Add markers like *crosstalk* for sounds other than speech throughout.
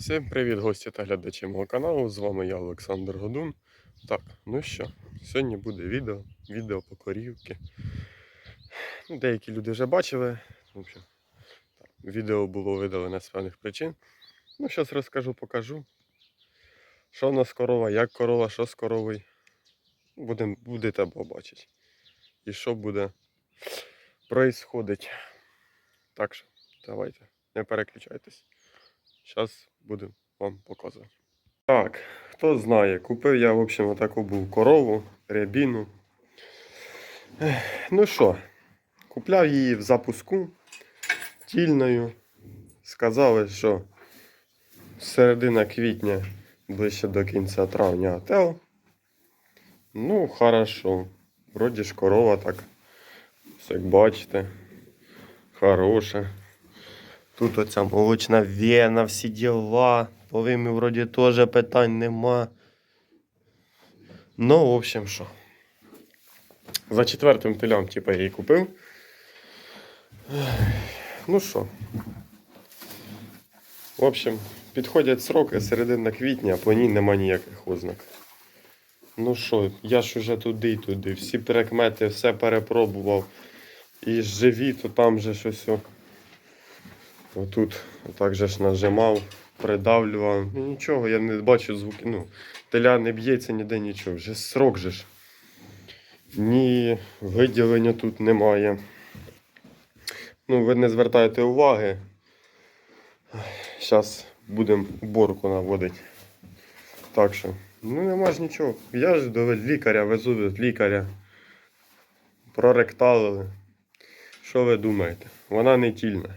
Всім привіт, гості та глядачі мого каналу. З вами я, Олександр Годун. Так, ну що, сьогодні буде відео, відео по корівки. Ну, деякі люди вже бачили. В общем, так, відео було видалене з певних причин. Ну, зараз розкажу, покажу. Що в нас корова, як корова, що з коровою. Будем, будете побачити. І що буде происходить. Так що, давайте, не переключайтесь. Зараз будемо вам показувати. Так, хто знає, купив я, в общем, отаку був корову, рябіну. Ну що, купляв її в запуску тільною. Сказали, що середина квітня, ближче до кінця травня АТЕЛ. Ну, хорошо. Вроді ж корова так, як бачите, хороша. Тут оця молочна вена, всі діла. По вимі вроді теж питань нема. Ну, в общем, що. За четвертим телям, типа, я її купив. Ну що. В общем, підходять сроки середина квітня, по ній нема ніяких ознак. Ну що, я ж уже туди і туди. Всі прикмети, все перепробував. І живі, то там же щось. Отут так же ж нажимав, придавлював. Ну, нічого, я не бачу звуки. Ну, теля не б'ється ніде нічого. Вже срок же ж. Ні виділення тут немає. Ну, ви не звертаєте уваги. Зараз будемо борку наводити. Так що, ну нема ж нічого. Я ж до лікаря везу від лікаря. Проректалили. Що ви думаєте? Вона не тільна.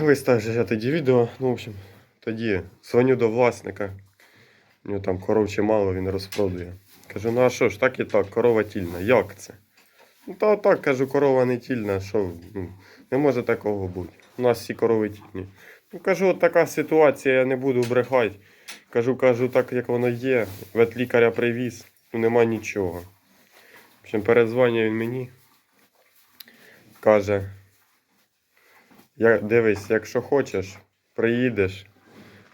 Виставився я тоді відео. Ну, в общем, тоді дзвоню до власника. У нього там коров чимало, він розпродує. Кажу, ну а що ж, так і так, корова тільна. Як це? Ну та так, кажу, корова не тільна, що ну, не може такого бути. У нас всі корови тільні. Ну кажу, от така ситуація, я не буду брехати. Кажу, кажу, так як воно є. Ветлікаря привіз, ну нема нічого. В общем, передзвонює він мені. Каже, я, дивись, якщо хочеш, приїдеш,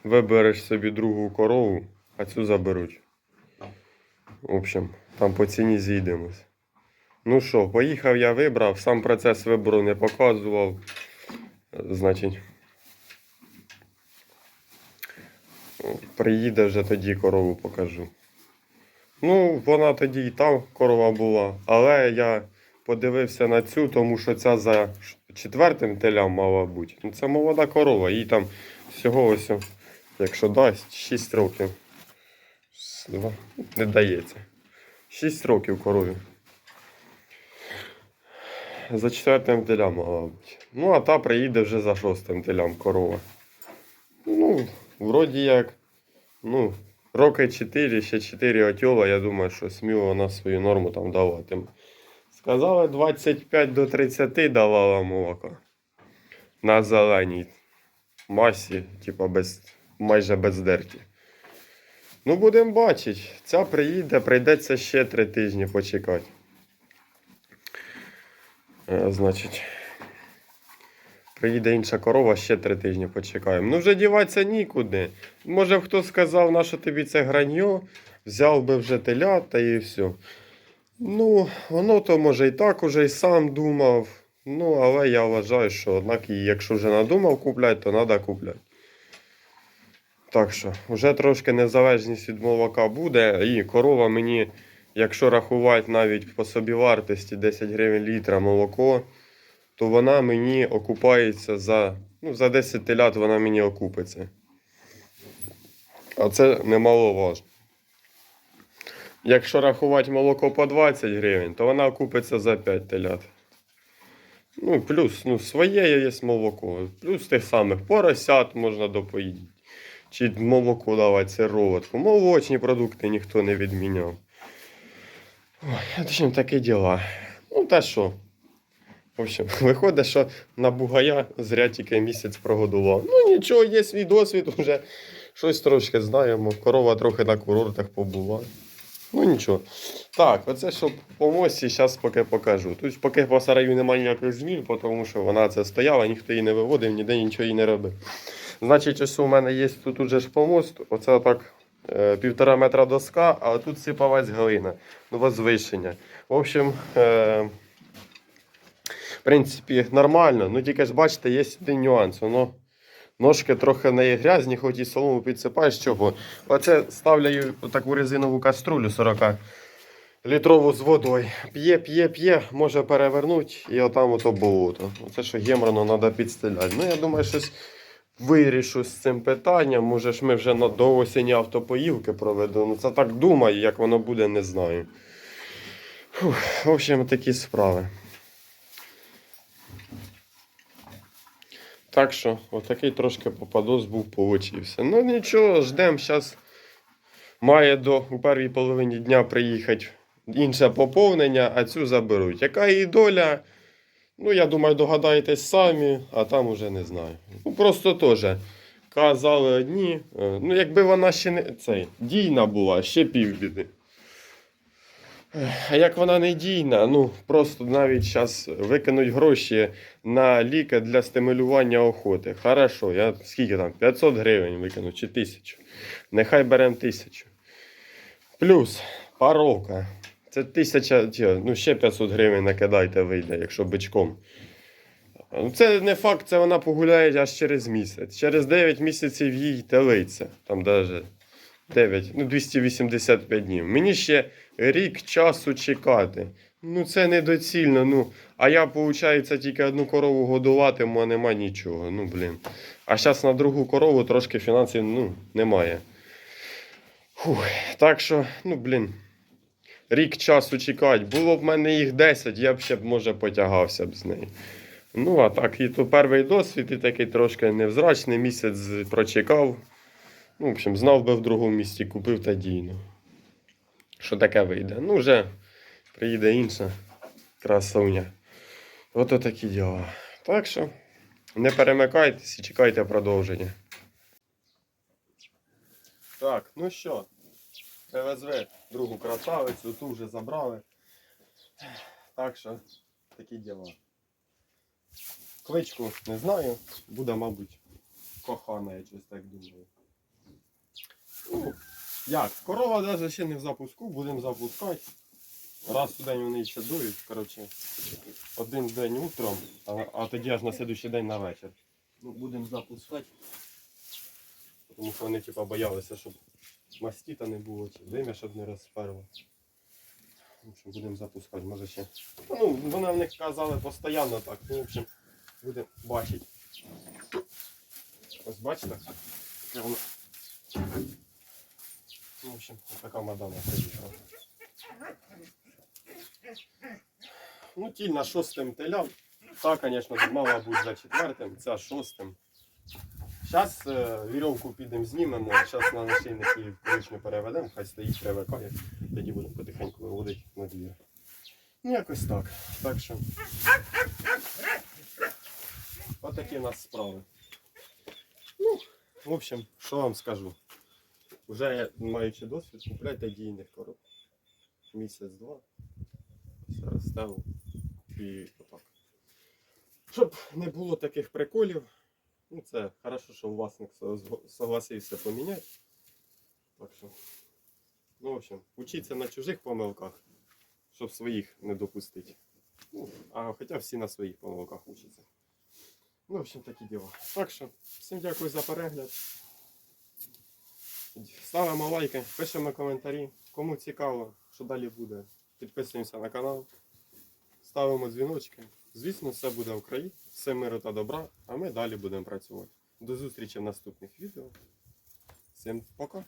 вибереш собі другу корову, а цю заберуть. В общем, там по ціні зійдемось. Ну що, поїхав я вибрав, сам процес вибору не показував. Значить. Приїде вже тоді корову покажу. Ну, вона тоді і там корова була, але я подивився на цю, тому що ця за четвертим телям мала бути. Ну, це молода корова, їй там всього ось, якщо дасть, 6 років. Не дається. 6 років корові. За четвертим телям мала бути. Ну, а та приїде вже за шостим телям корова. Ну, вроді як. Ну, роки 4, ще 4 отьола, я думаю, що сміло вона свою норму там даватиме. Сказали 25 до 30 давала молока. На зеленій масі, типа без, майже без дерті. Ну, будемо бачити. Ця приїде, прийдеться ще 3 тижні почекати. Е, значить, приїде інша корова, ще 3 тижні почекаємо. Ну, вже діватися нікуди. Може, хто сказав, на що тобі це граньо, взяв би вже телят та і все. Ну, воно то може і так уже і сам думав. Ну, але я вважаю, що однак, якщо вже надумав купляти, то треба купляти. Так що, вже трошки незалежність від молока буде. І корова мені, якщо рахувати навіть по собівартості 10 гривень літра молоко, то вона мені окупається за, ну, за 10 телят вона мені окупиться. А це немаловажно. Якщо рахувати молоко по 20 гривень, то вона окупиться за 5 телят. Ну, плюс ну, своє є молоко. Плюс тих самих поросят можна допоїти. Чи молоко давати сироватку. Молочні продукти ніхто не відміняв. Ой, такі діла. Ну, та що? В общем, *laughs* виходить, що на бугая зря тільки місяць прогодував. Ну нічого, є свій досвід, вже щось трошки знаємо. Корова трохи на курортах побула. Ну нічого. Так, оце щоб по мості, зараз поки покажу. Тут поки по сараю немає ніяких змін, тому що вона це стояла, ніхто її не виводив, ніде нічого їй не робив. Значить, ось у мене є тут уже ж помост, оце так е, півтора метра доска, а тут сипалась глина, ну, возвишення. В общем, е, в принципі, нормально, ну тільки ж бачите, є один нюанс. Воно ножки трохи в неї грязні, хоч і солому підсипаєш чого. Оце ставляю таку резинову каструлю 40 літрову з водою. П'є, п'є, п'є, може перевернути і отам ото болото. Оце що геморно треба підстеляти. Ну, я думаю, щось вирішу з цим питанням. Може ж ми вже до осені автопоївки проведу. Ну це так думаю, як воно буде, не знаю. Фух, в общем, такі справи. Так що, отакий трошки попадос був получився. Ну нічого, ждемо. Зараз має до у першій половині дня приїхати інше поповнення, а цю заберуть. Яка її доля? Ну, я думаю, догадаєтесь самі, а там уже не знаю. Ну, просто теж казали одні. е, Ну, якби вона ще не цей, дійна була, ще півбіди. А як вона не дійна, ну просто навіть зараз викинуть гроші на ліки для стимулювання охоти. Хорошо, я скільки там? 500 гривень викину чи 1000. Нехай беремо 1000. Плюс паровка. Це 1000, ну ще 500 гривень накидайте, вийде, якщо бичком. Ну, Це не факт, це вона погуляє аж через місяць. Через 9 місяців їй телиться. Там навіть 9, ну 285 днів. Мені ще рік часу чекати. Ну це недоцільно. Ну, а я, виходить, тільки одну корову годуватиму, а нема нічого. Ну, блін. А зараз на другу корову трошки фінансів ну, немає. Фух, так що, ну, блін. Рік часу чекати. Було б в мене їх 10, я б ще може, потягався б з нею. Ну, а так, і то перший досвід, і такий трошки невзрачний місяць прочекав. Ну, в общем, знав би в другому місті, купив та дійно. Що таке вийде? Ну, вже приїде інша красуня. Ото такі діла. Так що не перемикайтесь і чекайте продовження. Так, ну що, привезли другу красавицю, ту вже забрали. Так що, такі діла. Кличку не знаю, буде, мабуть, кохана, я щось так думаю. Ну, як? Корова навіть ще не в запуску, будемо запускати. Раз у день вони ще дують, коротше, один день утром, а, а тоді аж на слідуючий день на вечір. Ну, будемо запускати. Тому що вони типа боялися, щоб мастіта не було, чи вим'я, щоб не розперло. В общем, будемо запускати, може ще. Ну, вони в них казали постійно так. Ну, в общем, будемо бачити. Ось бачите? Воно. Ну, в общем, ось така мадама приїхала. Ну, тіль на шостим теля. Та, звісно, мала бути за четвертим, ця шостим. Зараз е, вірьовку підемо знімемо, зараз на нашийник її колишню переведемо, хай стоїть привикає, тоді будемо потихеньку виводити на двір. Ну, якось так. Так що. Отакі у нас справи. Ну, в общем, що вам скажу. Уже маючи досвід, купляйте дійних коров. Місяць-два. Все розставив. І отак. Щоб не було таких приколів. Ну, це хорошо, що власник согласився поміняти. Так що. Ну, в общем, учіться на чужих помилках, щоб своїх не допустити. Ну, а хоча всі на своїх помилках учаться. Ну, в общем, такі діла. Так що, всім дякую за перегляд. Ставимо лайки, пишемо коментарі. Кому цікаво, що далі буде, підписуємося на канал, ставимо дзвіночки. Звісно, все буде в країні. все миру та добра, а ми далі будемо працювати. До зустрічі в наступних відео. Всім пока!